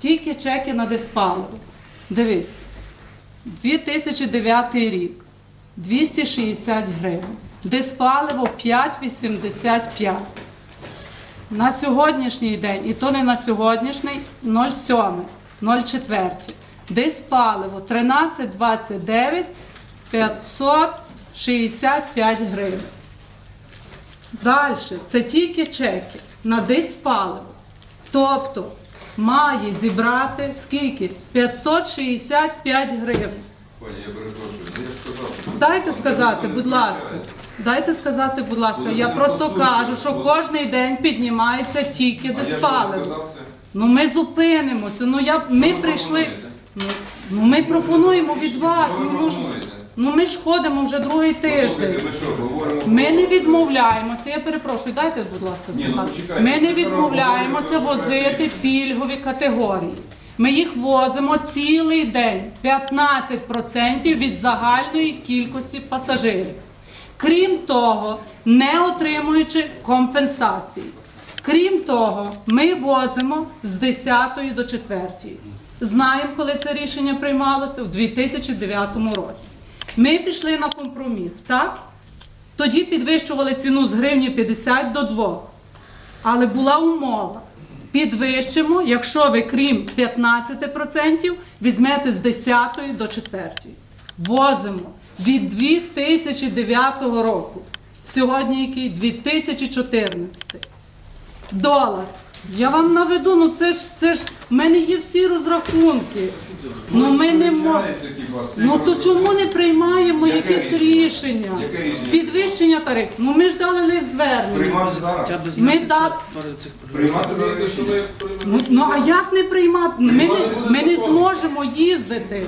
Тільки чеки на диспаливо. Дивіться, 2009 рік 260 гривень. Диспаливо 5,85. На сьогоднішній день, і то не на сьогоднішній, 0,7, 0,4. Диспаливо 13,29, 565 гривень. Далі, це тільки чеки на диспаливо. Тобто має зібрати скільки? 565 гривень. Пані, я перепрошую, ну, я сказав, що... Дайте сказати, будь ласка. Дайте сказати, будь ласка. Я просто кажу, що кожен день піднімається тільки А я що сказав це? Ну ми зупинимося. Ну я ми ви прийшли. пропонуєте? Ну, ну ми пропонуємо від вас. Що ви Ну, ну, ж- пропонуєте? Ну ми ж ходимо вже другий тиждень. Послухайте, ми що, говоримо Ми не відмовляємося. Я перепрошую, дайте, будь ласка, Ні, ну, сказати. почекайте, Ми не відмовляємося возити пільгові категорії. Ми їх возимо цілий день, 15% від загальної кількості пасажирів. Крім того, не отримуючи компенсації. Крім того, ми возимо з 10 до 4. Знаємо, коли це рішення приймалося у 2009 році. Ми пішли на компроміс, так? Тоді підвищували ціну з гривні 50 до 2. Але була умова. Підвищимо, якщо ви крім 15% візьмете з 10 до 4. Возимо від 2009 року. Сьогодні який 2014. Долар. Я вам наведу, ну це ж це ж в мене є всі розрахунки. Ну ми не можемо. Цим Ну то чому не приймаємо Яке якесь рішення? рішення? Яке рішення? Підвищення тарифів. Ну ми ж дали лист звернення. Приймати зараз. Хоча б Ми так- це цих Приймати зараз рішення. Ну, ну а як не приймати? Ми не, ми не зможемо їздити.